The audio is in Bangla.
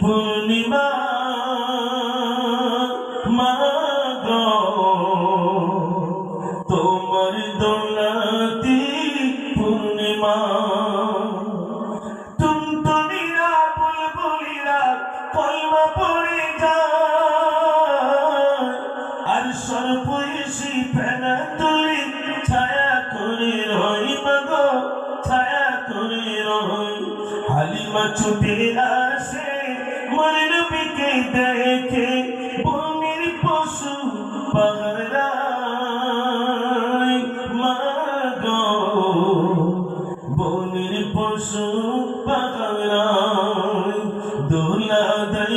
পূর্ণিমা মা তোমার দোলাতি পূর্ণিমা। হাসর পুলিশি পেনা ছায়া করে রই মগ, ছায়া করে রই। হালিমা ছুটে আসে মরিল বিকে দেখে ভূমির পশু পাহারা বনের পশু দোলা দল